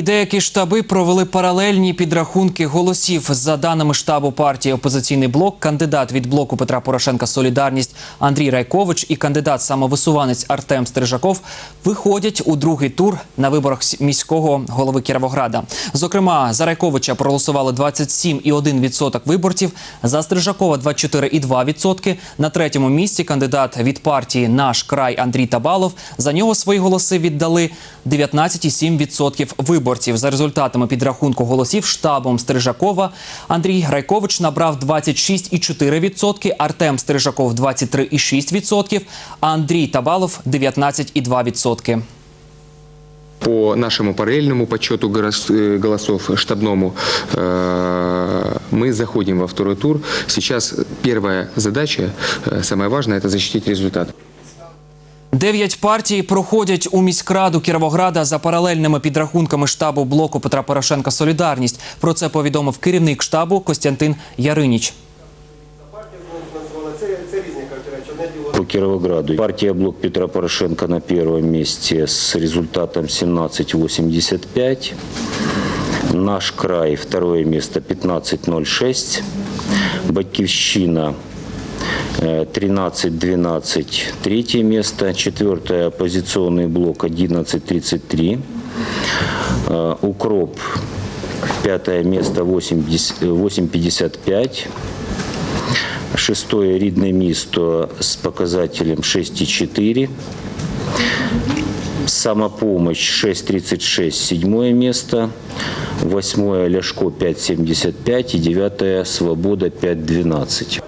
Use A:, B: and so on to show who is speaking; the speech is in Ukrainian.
A: І деякі штаби провели паралельні підрахунки голосів. За даними штабу партії Опозиційний блок, кандидат від блоку Петра Порошенка Солідарність Андрій Райкович і кандидат самовисуванець Артем Стрижаков виходять у другий тур на виборах міського голови Кіровограда. Зокрема, за Райковича проголосували 27,1% виборців, за Стрижакова 24,2%. На третьому місці кандидат від партії Наш край Андрій Табалов. За нього свої голоси віддали 19,7% виборців За результатами підрахунку голосів штабом Стрижакова Андрій Райкович набрав 26,4%, Артем Стрижаков 23,6%, а Андрій Табалов 19,2%.
B: По нашему параллельному подсчету горос- э, голосов штабному э, мы заходим во второй тур. Сейчас первая задача, э, самая важная, это защитить результат.
A: Дев'ять партій проходять у міськраду Кіровограда за паралельними підрахунками штабу блоку Петра Порошенка Солідарність. Про це повідомив керівник штабу Костянтин Яриніч.
C: По Кировограду партия «Блок Петра Порошенко» на первом месте с результатом 17,85. Наш край второе место 15,06. Батькивщина э, 13-12 третье место. Четвертое оппозиционный блок 11-33. Э, Укроп пятое место 80 8,55. Шестое рідне місто з показателем 6,4. Самопомощь 6,36, седьмое место. Восьмое Ляшко 5,75 и девятое Свобода 5,12.